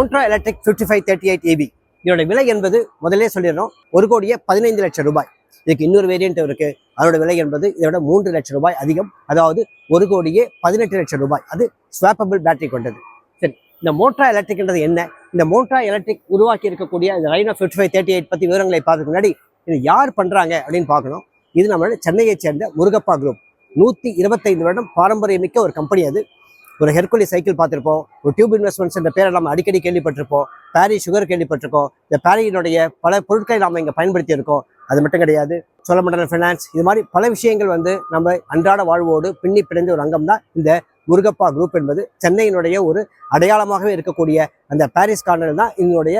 Ultra electric fifty five thirty eight AB இதோட விலை என்பது முதல்ல சொல்லிடுறோம். ஒரு கோடியே பதினைந்து லட்சம் ரூபாய். இதுக்கு இன்னொரு வேரியன்ட் இருக்கு. அதோட விலை என்பது இதோட மூன்று லட்சம் ரூபாய் அதிகம். அதாவது ஒரு கோடியே பதினெட்டு லட்சம் ரூபாய். அது ஸ்வாப்பபிள் பேட்டரி கொண்டது. சரி இந்த மோட்ரா எலக்ட்ரிக்ன்றது என்ன? இந்த மோட்ரா எலக்ட்ரிக் உருவாக்கி இருக்கக்கூடிய இந்த Rhino fifty five thirty eight பற்றி விவரங்களை பார்க்கறதுக்கு முன்னாடி இது யார் பண்ணுறாங்க அப்படின்னு பார்க்கணும். இது நம்மளோட சென்னையைச் சேர்ந்த முருகப்பா குரூப் நூற்றி இருபத்தைந்து வருடம் பாரம்பரியமிக்க ஒரு கம்பெனி அது. ஒரு ஹெர்குலி சைக்கிள் பார்த்துருப்போம். ஒரு டியூப் இன்வெஸ்ட்மெண்ட்ஸ் என்ற பேரை நம்ம அடிக்கடி கேள்விப்பட்டிருப்போம். பேரி சுகர் கேள்விப்பட்டிருக்கோம். இந்த பேரியினுடைய பல பொருட்களை நாம் இங்கே பயன்படுத்தி இருக்கோம் அது மட்டும் கிடையாது சோழமண்டலம் ஃபினான்ஸ் இது மாதிரி பல விஷயங்கள் வந்து நம்ம அன்றாட வாழ்வோடு பின்னி பிணைந்த ஒரு அங்கம் தான் இந்த முருகப்பா குரூப் என்பது சென்னையினுடைய ஒரு அடையாளமாகவே இருக்கக்கூடிய அந்த பாரிஸ் கார்னர் தான் இதனுடைய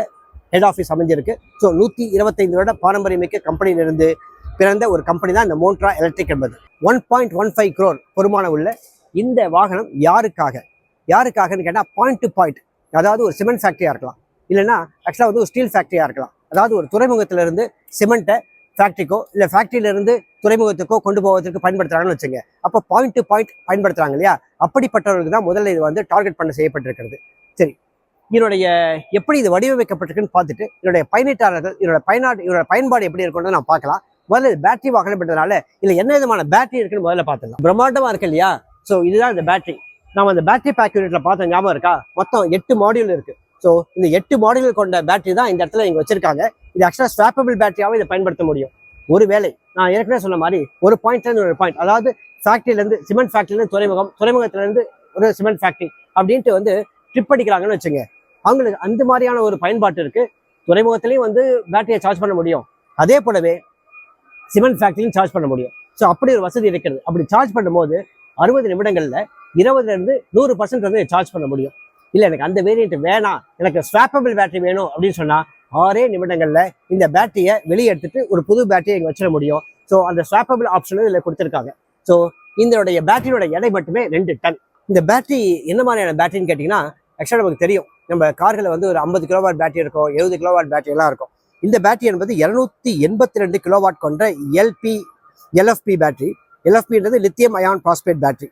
ஹெட் ஆஃபீஸ் அமைஞ்சிருக்கு. ஸோ நூற்றி இருபத்தைந்து வருட பாரம்பரியமிக்க கம்பெனியிலிருந்து பிறந்த ஒரு கம்பெனி தான் இந்த மோன்ட்ரா எலக்ட்ரிக் என்பது. One point one five crore பொறுமான உள்ள இந்த வாகனம் யாருக்காக? யாருக்காகன்னு கேட்டால் பாயிண்ட் டு பாயிண்ட் அதாவது ஒரு சிமெண்ட் ஃபேக்ட்ரியாக இருக்கலாம். இல்லைன்னா ஆக்சுவலாக வந்து ஒரு ஸ்டீல் ஃபேக்ட்ரியாக இருக்கலாம். அதாவது ஒரு துறைமுகத்திலிருந்து சிமெண்ட்டை ஃபேக்ட்ரிக்கோ இல்லை ஃபேக்ட்ரியிலிருந்து துறைமுகத்துக்கோ கொண்டு போவதற்கு பயன்படுத்துறாங்கன்னு வச்சுங்க. அப்போ பாயிண்ட் டு பாயிண்ட் பயன்படுத்துறாங்க இல்லையா? அப்படிப்பட்டவர்களுக்கு தான் முதல்ல இது வந்து டார்கெட் பண்ண செய்யப்பட்டிருக்கிறது. சரி. இதனுடைய எப்படி இது வடிவமைக்கப்பட்டிருக்குன்னு பார்த்துட்டு இதனுடைய பயனீட்டாளர்கள் இதோட பயனாடு இதோட பயன்பாடு எப்படி இருக்கும்னு நான் பார்க்கலாம். முதல்ல இது பேட்டரி வாகனப்பட்டதுனால இல்லை என்ன விதமான பேட்டரி இருக்குன்னு முதல்ல பார்த்துக்கலாம் பிரம்மாண்டமாக இருக்கு இல்லையா? ஸோ இதுதான் இந்த பேட்டரி நம்ம அந்த பேட்டரி பேக் யூனிட்ல பார்த்த ஞாபகம் இருக்கா? மொத்தம் எட்டு மாடியூல் இருக்கு. ஸோ இந்த எட்டு மாடியூல் கொண்ட பேட்டரி தான் இந்த இடத்துல இங்கே வச்சிருக்காங்க. இது ஆக்சுவலாக ஸ்வாப்பபிள் பேட்டரியாகவும் இதை பயன்படுத்த முடியும். ஒருவேளை நான் ஏற்கனவே சொன்ன மாதிரி ஒரு பாயிண்ட்லேருந்து ஒரு பாயிண்ட் அதாவது ஃபேக்ட்ரியிலேருந்து சிமெண்ட் ஃபேக்ட்ரிலேருந்து துறைமுகம் துறைமுகத்திலேருந்து ஒரு சிமெண்ட் ஃபேக்ட்ரி அப்படின்ட்டு வந்து ட்ரிப் அடிக்கிறாங்கன்னு வச்சுங்க. அவங்களுக்கு அந்த மாதிரியான ஒரு பயன்பாட்டு இருக்கு. துறைமுகத்திலையும் வந்து பேட்டரியை சார்ஜ் பண்ண முடியும். அதே போலவே சிமெண்ட் ஃபேக்ட்ரியும் சார்ஜ் பண்ண முடியும். ஸோ அப்படி ஒரு வசதி இருக்கிறது. அப்படி சார்ஜ் பண்ணும்போது அறுபது நிமிடங்களில் இருபதுலேருந்து நூறு பர்சன்ட் வந்து சார்ஜ் பண்ண முடியும். இல்லை எனக்கு அந்த வேரியன்ட் வேணாம். எனக்கு ஸ்வாப்பபிள் பேட்டரி வேணும் அப்படின்னு சொன்னால் ஆறே நிமிடங்களில் இந்த பேட்டரியை வெளியே எடுத்துட்டு ஒரு புது பேட்டரியை இங்கே வச்சிட முடியும். ஸோ அந்த ஸ்வாப்பபிள் ஆப்ஷனும் இதில் கொடுத்துருக்காங்க. ஸோ இதனுடைய பேட்டரியோட எடை மட்டுமே ரெண்டு டன். இந்த பேட்டரி என்ன மாதிரியான பேட்டரின்னு கேட்டிங்கன்னா ஆக்சுவலாக நமக்கு தெரியும். நம்ம கார்களில் வந்து ஒரு ஐம்பது கிலோவாட் பேட்டரி இருக்கும் எழுபது கிலோவாட் பேட்டரியெல்லாம் இருக்கும். இந்த பேட்டரி என்பது இரநூத்தி எண்பத்தி ரெண்டு கிலோவாட் கொண்ட எல்பி எல்எஃப்பி பேட்டரி எல்எஃபின்றது லித்தியம் அயான் பாஸ்பேட் பேட்டரி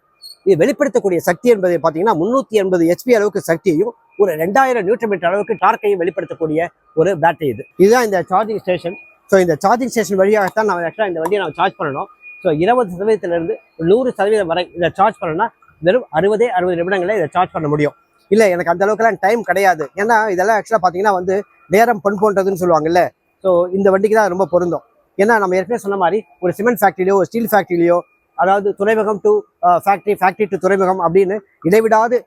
இது வெளிப்படுத்தக்கூடிய சக்தி என்பது பார்த்தீங்கன்னா முந்நூற்றி எண்பது ஹெச்பி அளவுக்கு சக்தியையும் ஒரு ரெண்டாயிரம் நியூட்ரமீட்டர் அளவுக்கு டார்க்கையும் வெளிப்படுத்தக்கூடிய ஒரு பேட்டரி இது. இதுதான் இந்த சார்ஜிங் ஸ்டேஷன் ஸோ இந்த சார்ஜிங் ஸ்டேஷன் வழியாகத்தான் நம்ம ஆக்சுவலாக இந்த வண்டியை நம்ம சார்ஜ் பண்ணணும். ஸோ இருபது சதவீதத்திலிருந்து நூறு சதவீதம் வரை இதை சார்ஜ் பண்ணணும்னா வெறும் அறுபதே அறுபது நிமிடங்களில் இதை சார்ஜ் பண்ண முடியும். இல்லை எனக்கு அந்த அளவுக்குலாம் டைம் கிடையாது. ஏன்னா இதெல்லாம் ஆக்சுவலாக பார்த்தீங்கன்னா வந்து நேரம் பொன் போன்றதுன்னு சொல்லுவாங்கல்ல. ஸோ இந்த வண்டிக்கு தான் ரொம்ப பொருந்தும். ஏன்னா நம்ம ஏற்கனவே சொன்ன மாதிரி ஒரு சிமெண்ட் ஃபேக்ட்ரிலையோ ஒரு ஸ்டீல் ஃபேக்ட்ரிலையோ அதாவது துறைமுகம் டு ஃபேக்ட்ரி ஃபேக்ட்ரி டு துறைமுகம் அப்படின்னு இடைவிடாது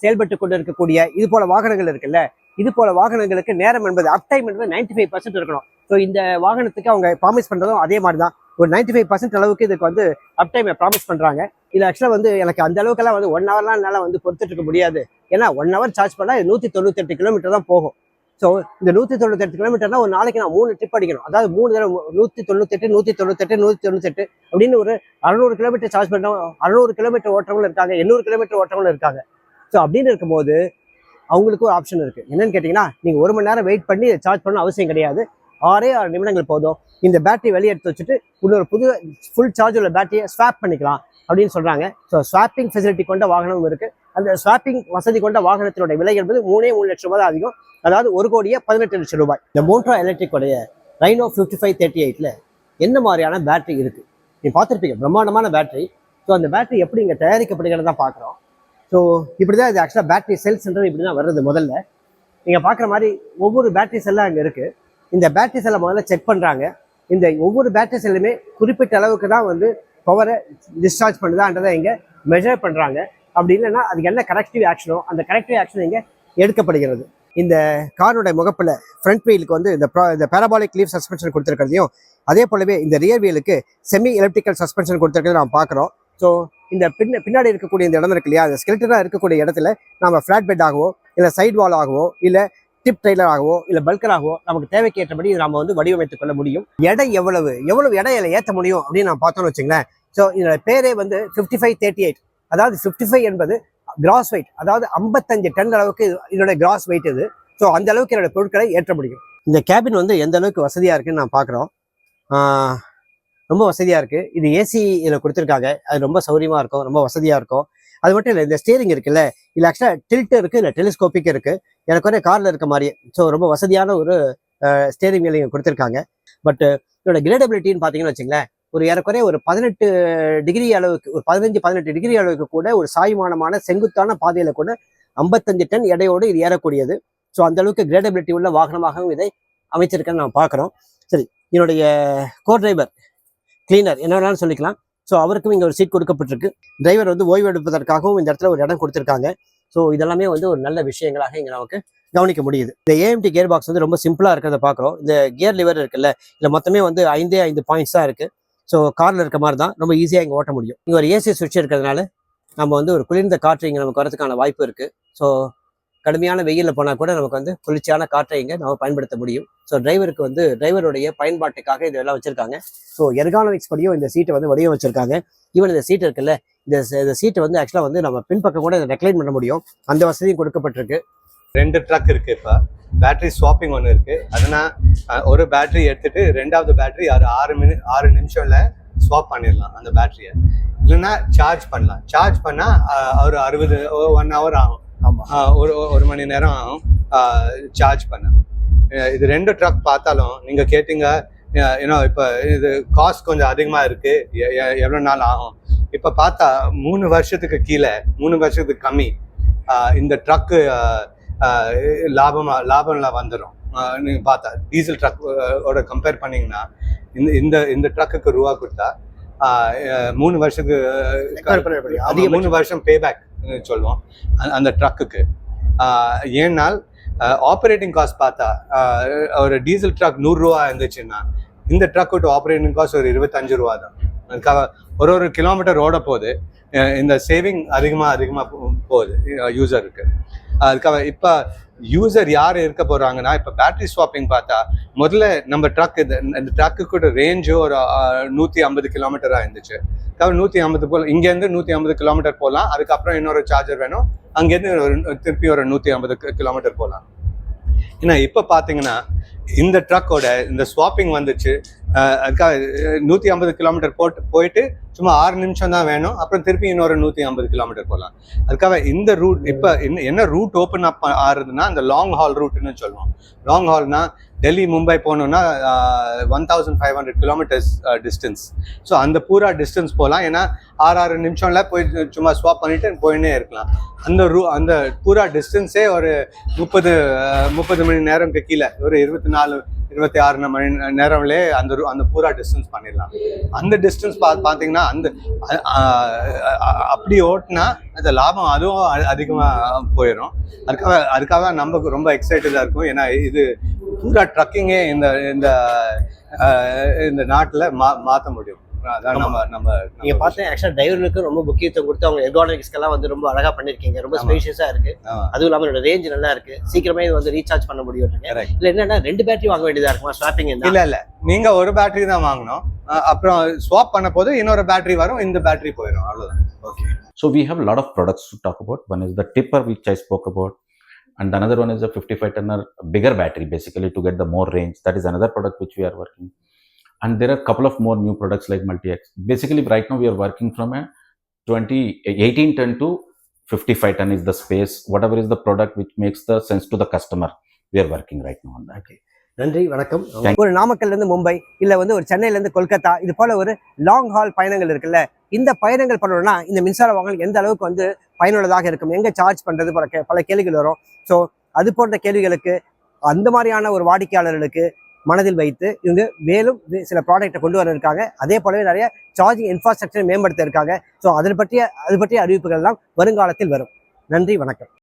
செயல்பட்டு கொண்டு இருக்கக்கூடிய இது போல வாகனங்கள் இருக்குல்ல இது போல வாகனங்களுக்கு நேரம் என்பது அப் டைம் என்பது நைன்டி ஃபைவ் பர்சன்ட் இருக்கணும். ஸோ இந்த வாகனத்துக்கு அவங்க ப்ராமிஸ் பண்ணுறதும் அதே மாதிரி தான் ஒரு நைன்டி ஃபைவ் பர்சன்ட் அளவுக்கு இதுக்கு வந்து அப் டைமை ப்ராமிஸ் பண்ணுறாங்க இது ஆக்சுவலாக வந்து எனக்கு அந்த அளவுக்கெல்லாம் வந்து ஒன் ஹவர்லாம் என்னால் வந்து பொறுத்துட்டு இருக்க முடியாது. ஏன்னா ஒன் ஹவர் சார்ஜ் பண்ணால் நூற்றி தொண்ணூத்தெட்டு கிலோமீட்டர் தான் போகும். ஸோ இந்த நூற்றி தொண்ணூத்தெட்டு கிலோமீட்டர்னா ஒரு நாளைக்கு நான் மூணு ட்ரிப் அடிக்கணும். அதாவது மூணு தடவை நூற்றி தொண்ணூத்தெட்டு நூற்றி தொண்ணூத்தெட்டு நூற்றி தொண்ணூத்தெட்டு அப்படின்னு ஒரு அறுநூறு கிலோமீட்டர் சார்ஜ் பண்ணுறவங்க அறுநூறு கிலோமீட்டர் ஓட்டவங்களும் இருக்காங்க எண்ணூறு கிலோமீட்டர் ஓட்டவங்களும் இருக்காங்க. ஸோ அப்படின்னு இருக்கும்போது அவங்களுக்கு ஒரு ஆப்ஷன் இருக்குது என்னன்னு கேட்டிங்கன்னா நீங்கள் ஒரு மணி நேரம் வெயிட் பண்ணி சார்ஜ் பண்ண அவசியம் கிடையாது. ஆறே ஆறு நிமிடங்கள் போதும். இந்த பேட்டரி வெளியே எடுத்து வச்சுட்டு இன்னொரு புது ஃபுல் சார்ஜ் உள்ள பேட்டரியை ஸ்வாப் பண்ணிக்கலாம் அப்படின்னு சொல்கிறாங்க ஸோ ஸ்வாப்பிங் ஃபெசிலிட்டி கொண்ட வாகனமும் இருக்குது அந்த ஸ்வாப்பிங் வசதி கொண்ட வாகனத்தினுடைய விலை என்பது மூணே மூணு லட்சம் ரூபாய் அதிகம். அதாவது ஒரு கோடியே பதினெட்டு லட்சம் ரூபாய். இந்த மோட்ரா எலக்ட்ரிக்கோடைய ரைனோ ஃபிஃப்டி ஃபைவ் தேர்ட்டி எயிட்டில் என்ன மாதிரியான பேட்டரி இருக்குது நீ பார்த்துருப்பீங்க பிரம்மாண்டமான பேட்டரி ஸோ அந்த பேட்டரி எப்படி இங்கே தயாரிக்கப்படுகிறது தான் பார்க்குறோம். ஸோ இப்படி தான் இது ஆக்சுவலாக பேட்டரி செல்ஸ்ன்றது இப்படி தான் வருது முதல்ல. நீங்கள் பார்க்குற மாதிரி ஒவ்வொரு பேட்டரி செல்லாக அங்கே இருக்குது இந்த பேட்டரி செல்லை முதல்ல செக் பண்ணுறாங்க இந்த ஒவ்வொரு பேட்டரி செல்லுமே குறிப்பிட்ட அளவுக்கு தான் வந்து பவரை டிஸ்சார்ஜ் பண்ணுதான்றதை இங்கே மெஷர் பண்ணுறாங்க அப்படி இல்லைன்னா அதுக்கு என்ன கரெக்டிவ் ஆக்ஷனோ அந்த கரெக்டிவ் ஆக்ஷன் இங்கே எடுக்கப்படுகிறது. இந்த காரோட முகப்பில் ஃப்ரண்ட் வீலுக்கு வந்து இந்த ப்ரா இந்த பேரபாலிக் லீவ் சஸ்பென்ஷன் கொடுத்துருக்கிறதையும் அதே போலவே இந்த ரியர் வீலுக்கு செமி எலக்ட்ரிக்கல் சஸ்பென்ஷன் கொடுத்துருக்கிறத நம்ம பார்க்குறோம். ஸோ இந்த பின்ன பின்னாடி இருக்கக்கூடிய இந்த இடம் இருக்கு இல்லையா அந்த ஸ்கெல்டராக இருக்கக்கூடிய இடத்துல நம்ம ஃப்ளாட் பெட் ஆகவோ இல்லை சைட் வால் ஆகவோ இல்லை டிப் ட்ரெய்லர் ஆகவோ இல்லை பல்கராகவோ நமக்கு தேவைக்கேற்றபடி இதை நம்ம வந்து வடிவமைத்துக் கொள்ள முடியும். எடை எவ்வளவு எவ்வளவு எடை இதில் ஏற்ற முடியும் அப்படின்னு நான் பார்த்தோம்னு வச்சுங்களேன். ஸோ இதோட பேரே வந்து ஃபிஃப்டி ஃபைவ் தேர்ட்டி எயிட் அதாவது ஃபிஃப்டி ஃபைவ் என்பது கிராஸ் வெயிட் அதாவது ஐம்பத்தஞ்சு டன் அளவுக்கு இது- இதோட கிராஸ் வெயிட் இது. ஸோ அந்த அளவுக்கு என்னோட பொருட்களை ஏற்ற முடியும். இந்த கேபின் வந்து எந்த அளவுக்கு வசதியாக இருக்குன்னு நான் பார்க்குறோம். ரொம்ப வசதியாக இருக்குது இது ஏசி இதில் கொடுத்துருக்காங்க. அது ரொம்ப சௌரியமாக இருக்கும். ரொம்ப வசதியாக இருக்கும். அது மட்டும் இல்லை இந்த ஸ்டேரிங் இருக்குல்ல இல்லை ஆக்சுவலாக டில்ட்டு இருக்குது இல்லை டெலிஸ்கோப்பிக் இருக்குது எனக்கு ஒரு காரில் இருக்க மாதிரியே ஸோ ரொம்ப வசதியான ஒரு ஸ்டேரிங் வீல் கொடுத்துருக்காங்க. பட் இதோட கிரேடபிலிட்டின்னு பார்த்தீங்கன்னு வச்சுங்களேன் ஒரு ஏறக்குறைய ஒரு பதினெட்டு டிகிரி அளவுக்கு ஒரு பதினஞ்சு பதினெட்டு டிகிரி அளவுக்கு கூட ஒரு சாய்மானமான செங்குத்தான பாதையில கூட ஐம்பத்தஞ்சு டன் எடையோடு இது ஏறக்கூடியது. ஸோ அந்த அளவுக்கு கிரேடபிலிட்டி உள்ள வாகனமாகவும் இதை அமைச்சிருக்கேன்னு நான் பார்க்குறோம் சரி என்னுடைய கோ டிரைவர் கிளீனர் என்ன வேணாலும் சொல்லிக்கலாம். ஸோ அவருக்கும் இங்கே ஒரு சீட் கொடுக்கப்பட்டிருக்கு. டிரைவர் வந்து ஓய்வு எடுப்பதற்காகவும் இந்த இடத்துல ஒரு இடம் கொடுத்துருக்காங்க. ஸோ இதெல்லாமே வந்து ஒரு நல்ல விஷயங்களாக இங்கே நமக்கு கவனிக்க முடியுது. இந்த ஏஎம்டி கியர் பாக்ஸ் வந்து ரொம்ப சிம்பிளாக இருக்கிறத பார்க்குறோம் இந்த கியர் லிவர் இருக்குல்ல இதில் மொத்தமே வந்து ஐந்தே ஐந்து பாயிண்ட்ஸ் தான் இருக்குது ஸோ காரில் இருக்க மாதிரி தான் ரொம்ப ஈஸியாக இங்கே ஓட்ட முடியும். இங்கே ஒரு ஏசி சுவிட்ச் இருக்கிறதுனால நம்ம வந்து ஒரு குளிர்ந்த காற்று இங்கே நமக்கு வரதுக்கான வாய்ப்பு இருக்குது ஸோ கடுமையான வெயிலில் போனால் கூட நமக்கு வந்து குளிர்ச்சியான காற்றை இங்கே நம்ம பயன்படுத்த முடியும். ஸோ டிரைவருக்கு வந்து டிரைவருடைய பயன்பாட்டுக்காக இதெல்லாம் வச்சுருக்காங்க. ஸோ எர்கானமிக்ஸ் படியும் இந்த சீட்டை வந்து வடிவமைச்சிருக்காங்க. ஈவன் இந்த சீட் இருக்குல்ல இந்த இந்த சீட்டை வந்து ஆக்சுவலாக வந்து நம்ம பின்பக்கம் கூட இதை ரெக்ளைன் பண்ண முடியும். அந்த வசதியும் கொடுக்கப்பட்டிருக்கு. ரெண்டு ட்ரக் இருக்கு இப்போ. பேட்டரி ஸ்வாப்பிங் ஒன்று இருக்கு. அதுனா அஹ், ஒரு பேட்டரி எடுத்துட்டு ரெண்டாவது பேட்டரி ஒரு ஆறு மினி ஆறு நிமிஷம்ல ஸ்வாப் பண்ணிடலாம் அந்த பேட்டரியை இல்லைன்னா சார்ஜ் பண்ணலாம். சார்ஜ் பண்ணா அஹ், ஒரு அறுபது ஒன் ஹவர் ஆகும். ஆமாம் ஒரு ஒரு மணி நேரம் ஆகும். சார்ஜ் பண்ண. இது ரெண்டு ட்ரக் பார்த்தாலும் நீங்க கேட்டீங்க ஏன்னா இப்போ இது காஸ்ட் கொஞ்சம் அதிகமாக இருக்கு. எ- எ- எவ்வளோ நாள் ஆகும்? இப்போ பார்த்தா மூணு வருஷத்துக்கு கீழே மூணு வருஷத்துக்கு கம்மி. இந்த ட்ரக்கு லாபமா லாபம்ல வந்துடும் நீங்கள் பார்த்தா டீசல் ட்ரக் ஓட கம்பேர் பண்ணீங்கன்னா இந்த இந்த இந்த ட்ரக்குக்கு ரூபா கொடுத்தா மூணு வருஷத்துக்கு அதிகபட்சம். மூணு வருஷம் பேபேக் சொல்லுவோம் அந்த- ட்ரக்குக்கு ஏன்னால் ஆப்ரேட்டிங் காஸ்ட் பார்த்தா ஒரு டீசல் ட்ரக் நூறுரூவா இருந்துச்சுன்னா இந்த ட்ரக்கோட ஆப்ரேட்டிங் காஸ்ட் ஒரு இருபத்தஞ்சு ரூபா தான். அதுக்காக ஒரு ஒரு கிலோமீட்டர் ஓட போகுது இந்த சேவிங் அதிகமாக அதிகமாக போகுது யூசருக்கு அதுக்காக இப்போ யூசர் யார் இருக்க போகிறாங்கன்னா இப்போ பேட்டரி ஸ்வாப்பிங் பார்த்தா முதல்ல நம்ம ட்ரக் இது இந்த ட்ரக்கு கூட ரேஞ்சு ஒரு நூற்றி ஐம்பது கிலோமீட்டராக இருந்துச்சு. அதாவது நூற்றி ஐம்பது போல் இங்கேருந்து நூற்றி ஐம்பது கிலோமீட்டர் போகலாம் அதுக்கப்புறம் இன்னொரு சார்ஜர் வேணும். அங்கேருந்து ஒரு திருப்பி ஒரு நூற்றி ஐம்பது கிலோமீட்டர் போகலாம் ஏன்னா இப்போ பார்த்தீங்கன்னா இந்த ட்ரக்கோட இந்த ஸ்வாப்பிங் வந்துச்சு. அதுக்காக நூற்றி ஐம்பது கிலோமீட்டர் போட்டு போயிட்டு சும்மா ஆறு நிமிஷம் தான் வேணும். அப்புறம் திருப்பி இன்னொரு நூற்றி ஐம்பது கிலோமீட்டர் போகலாம். அதுக்காக இந்த ரூட் இப்போ என்ன என்ன ரூட் ஓப்பன் அப் ஆறுதுன்னா அந்த லாங் ஹால் ரூட்னு சொல்லுவோம். லாங் ஹால்னா டெல்லி மும்பை போகணுன்னா one thousand five hundred kilometres distance so அந்த பூரா டிஸ்டன்ஸ் போகலாம். ஏன்னா ஆறு ஆறு நிமிஷம்ல போய் சும்மா ஸ்வாப் பண்ணிட்டு போயின்னே இருக்கலாம். அந்த ரூ அந்த பூரா டிஸ்டன்ஸே ஒரு முப்பது முப்பது மணி நேரம்க்கு கீழே. ஒரு இருபத்தி நாலு இருபத்தி ஆறு மணி நேரம்லே அந்த ரூ- அந்த பூரா டிஸ்டன்ஸ் பண்ணிடலாம். அந்த டிஸ்டன்ஸ் பா பார்த்தீங்கன்னா அந்த அப்படி ஓட்டினா அந்த லாபம் அதுவும் அ- போயிடும் அதுக்காக அதுக்காக நமக்கு ரொம்ப எக்ஸைட்டடாக இருக்கும். ஏன்னா இது பூரா ட்ரக்கிங்கே இந்த இந்த இந்த நாட்டில் மா மாற்ற முடியும். நீங்க பார்த்தேன் ஆக்சுவலா டிரைவர்களுக்கு ரொம்ப முக்கியத்துவம் கொடுத்து அவங்க எர்கானமிக்ஸ்க்கெல்லாம் வந்து ரொம்ப அழகா பண்ணிருக்கீங்க ரொம்ப. ஸ்பேஷியஸா இருக்கு. அதுவும் இல்லாம என்னோட ரேஞ்ச் நல்லா இருக்கு. சீக்கிரமே இது வந்து ரீசார்ஜ் பண்ண முடியும். இல்ல என்னன்னா ரெண்டு பேட்டரி வாங்க வேண்டியதா இருக்குமா? ஸ்வாப்பிங் இல்ல இல்ல. நீங்க ஒரு பேட்டரி தான் வாங்கணும். அப்புறம் ஸ்வாப் பண்ண போது இன்னொரு பேட்டரி வரும். இந்த பேட்டரி போயிடும் அவ்வளவுதான். Okay we have a lot of products to talk about. One is the tipper, which I spoke about, and another one is a 55 tonner bigger battery, basically to get the more range. That is another product which we are working. And there are a couple of more new products like multi-X. Basically, right now we are working from a 20, 18 ton to 55 ton is the space. Whatever is the product which makes the sense to the customer, we are working right now on that. நன்றி வணக்கம் ஒரு நாமக்கல்ல இருந்து மும்பை இல்ல வந்து ஒரு சென்னையில இருந்து கொல்கத்தா இது போல ஒரு லாங் ஹால் பயணங்கள் இருக்குல்ல இந்த பயணங்கள் பண்ணணும்னா இந்த மின்சார வாகனம் எந்த அளவுக்கு வந்து பயனுள்ளதாக இருக்கும் எங்க சார்ஜ் பண்றது பல கே- பல கேள்விகள் வரும் ஸோ அது போன்ற கேள்விகளுக்கு அந்த மாதிரியான ஒரு வாடிக்கையாளர்களுக்கு மனதில் வைத்து இவங்க மேலும் சில ப்ராடக்ட்டை கொண்டு வர இருக்காங்க அதே போலவே நிறைய சார்ஜிங் இன்ஃப்ராஸ்ட்ரக்சர் மேம்படுத்த இருக்காங்க ஸோ அதை பற்றிய அது பற்றிய அறிவிப்புகள் எல்லாம் வருங்காலத்தில் வரும். நன்றி வணக்கம்.